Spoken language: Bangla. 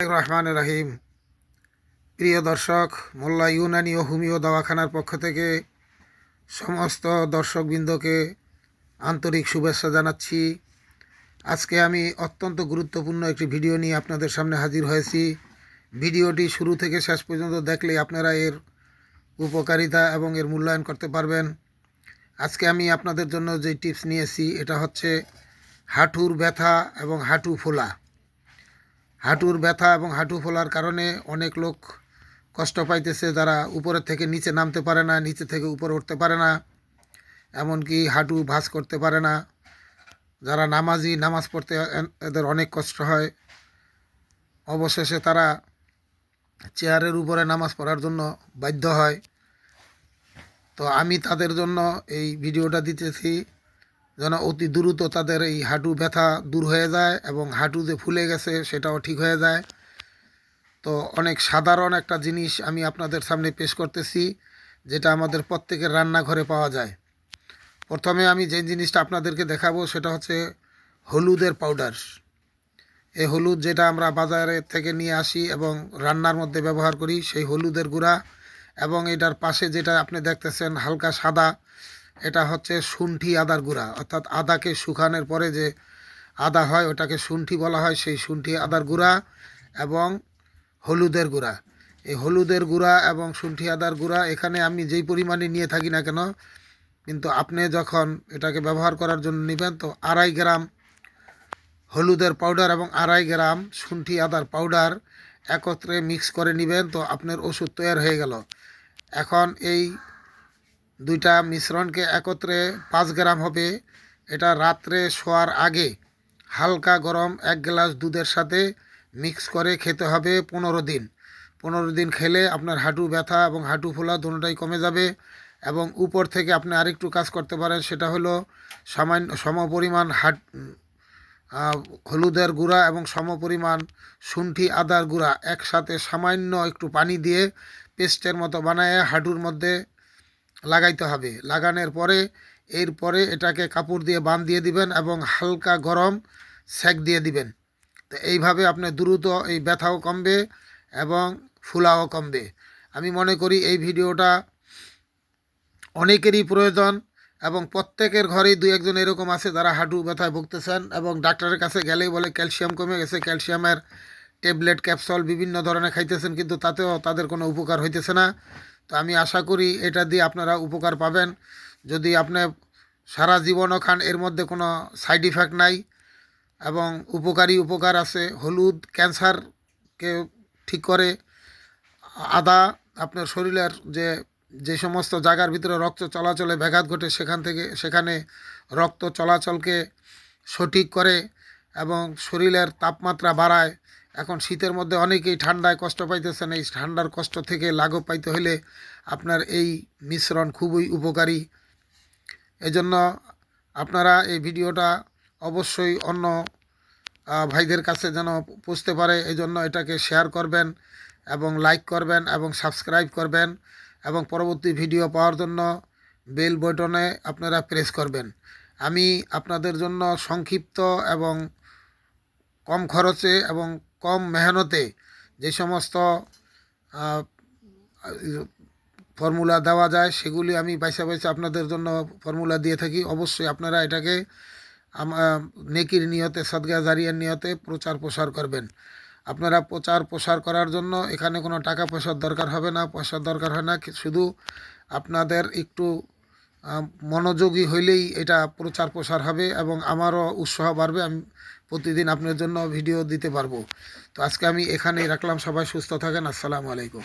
রহমান রাহিম। প্রিয় দর্শক, মোল্লা ইউনানি ও হুমিও দাওয়াখানার পক্ষ থেকে সমস্ত দর্শকবৃন্দকে আন্তরিক শুভেচ্ছা জানাচ্ছি। আজকে আমি অত্যন্ত গুরুত্বপূর্ণ একটি ভিডিও নিয়ে আপনাদের সামনে হাজির হয়েছি। ভিডিওটি শুরু থেকে শেষ পর্যন্ত দেখলে আপনারা এর উপকারিতা এবং এর মূল্যায়ন করতে পারবেন। আজকে আমি আপনাদের জন্য যে টিপস নিয়েছি, এটা হচ্ছে হাঁটুর ব্যথা এবং হাঁটু ফোলা। হাঁটুর ব্যথা এবং হাঁটু ফোলার কারণে অনেক লোক কষ্ট পাইতেছে, যারা উপরের থেকে নিচে নামতে পারে না, নিচে থেকে উপরে উঠতে পারে না, এমনকি হাঁটু ভাঁজ করতে পারে না। যারা নামাজি, নামাজ পড়তে এদের অনেক কষ্ট হয়। অবশেষে তারা চেয়ারের উপরে নামাজ পড়ার জন্য বাধ্য হয়। তো আমি তাদের জন্য এই ভিডিওটা দিতেছি। যেন অতি দ্রুত তাদের এই হাঁটু ব্যথা দূর হয়ে যায় এবং হাঁটু যে ফুলে গেছে সেটাও ঠিক হয়ে যায়। তো অনেক সাধারণ একটা জিনিস আমি আপনাদের সামনে পেশ করতেছি, যেটা আমাদের প্রত্যেকের রান্নাঘরে পাওয়া যায়। প্রথমে আমি যে জিনিসটা আপনাদেরকে দেখাবো সেটা হচ্ছে হলুদের পাউডার এই হলুদ যেটা আমরা বাজারে থেকে নিয়ে আসি এবং রান্নার মধ্যে ব্যবহার করি, সেই হলুদের গুঁড়া এবং এটার পাশে যেটা আপনি দেখতেছেন হালকা সাদা এটা হচ্ছে শুন্ঠি আদার গুঁড়া। অর্থাৎ আদাকে শুকানোর পরে যে আদা হয়, ওটাকে শুন্ঠি বলা হয়, সেই শুন্ঠি আদার গুঁড়া এবং হলুদের গুঁড়া। এই হলুদের গুঁড়া এবং শুন্ঠি আদার গুঁড়া এখানে আমি যেই পরিমাণে নিয়ে থাকি না কেন, কিন্তু আপনি যখন এটাকে ব্যবহার করার জন্য নেবেন, তো আড়াই গ্রাম হলুদের পাউডার এবং আড়াই গ্রাম শুন্ঠি আদার পাউডার একত্রে মিক্স করে নেবেন, তো আপনার ওষুধ তৈরি হয়ে গেল। এখন এই দুইটা মিশ্রণকে একত্রে পাঁচ গ্রাম হবে। এটা রাত্রে শোয়ার আগে হালকা গরম এক গ্লাস দুধের সাথে মিক্স করে খেতে হবে পনেরো দিন। পনেরো দিন খেলে আপনার হাঁটু ব্যথা এবং হাঁটু ফোলা দুটোটাই কমে যাবে এবং উপর থেকে আপনি আরেকটু কাজ করতে পারেন। সেটা হলো সামান্য সমপরিমাণ হাট হলুদের গুঁড়া এবং সমপরিমাণ শুন্ঠি আদার গুঁড়া একসাথে সামান্য একটু পানি দিয়ে পেস্টের মতো বানায় হাঁটুর মধ্যে লাগাইতে হবে। লাগানোর পরে এরপরে এটাকে কাপড় দিয়ে বাঁধ দিয়ে দিবেন এবং হালকা গরম সেক দিয়ে দিবেন। তো এইভাবে আপনার দ্রুত এই ব্যথাও কমবে এবং ফুলাও কমবে। আমি মনে করি এই ভিডিওটা অনেকেরই প্রয়োজন এবং প্রত্যেকের ঘরেই দু একজন এরকম আছে যারা হাঁটু ব্যথায় ভুগতেছেন এবং ডাক্তারের কাছে গেলেই বলে ক্যালসিয়াম কমে গেছে, ক্যালসিয়ামের ট্যাবলেট, ক্যাপসুল বিভিন্ন ধরনের খাইতেছেন কিন্তু তাতেও তাদের কোনো উপকার হইতেছে না। তো আমি আশা করি এটা দিয়ে আপনারা উপকার পাবেন। যদি আপনি সারা জীবনও খান, এর মধ্যে কোনো সাইড ইফেক্ট নাই এবং উপকারী উপকার আছে, হলুদ ক্যান্সারকে ঠিক করে, আদা, আপনার শরীরের যে যে সমস্ত জায়গার ভিতরে রক্ত চলাচলে ব্যাঘাত ঘটে, সেখান থেকে, সেখানে রক্ত চলাচলকে সঠিক করে এবং শরীরের তাপমাত্রা বাড়ায় এখন শীতের মধ্যে অনেকেই ঠান্ডায় কষ্ট পাইতেছেন। এই ঠান্ডার কষ্ট থেকে লাঘব পাইতে হলে আপনার এই মিশ্রণ খুবই উপকারী। এজন্য আপনারা এই ভিডিওটা অবশ্যই অন্য ভাইদের কাছে যেন পৌঁছতে পারে এই জন্য এটাকে শেয়ার করবেন এবং লাইক করবেন এবং সাবস্ক্রাইব করবেন এবং পরবর্তী ভিডিও পাওয়ার জন্য বেল বটনে আপনারা প্রেস করবেন। আমি আপনাদের জন্য সংক্ষিপ্ত এবং কম খরচে এবং কম মেহনতে যে সমস্ত ফর্মুলা দেওয়া যায়, সেগুলি আমি বাইসা বাইসা আপনাদের জন্য ফর্মুলা দিয়ে থাকি। অবশ্যই আপনারা এটাকে নেকির নিয়তে, সদগা জারিয়ার নিয়তে প্রচার প্রসার করবেন। আপনারা প্রচার প্রসার করার জন্য এখানে কোনো টাকা পয়সার দরকার হবে না, পয়সার দরকার হয় না। শুধু আপনাদের একটু মনোযোগী হইলেই এটা প্রচার প্রসার হবে এবং আমারও উৎসাহ বাড়বে, আমি প্রতিদিন আপনার জন্য ভিডিও দিতে পারব। তো আজকে আমি এখানেই রাখলাম, সবাই সুস্থ থাকেন, আসসালামু আলাইকুম।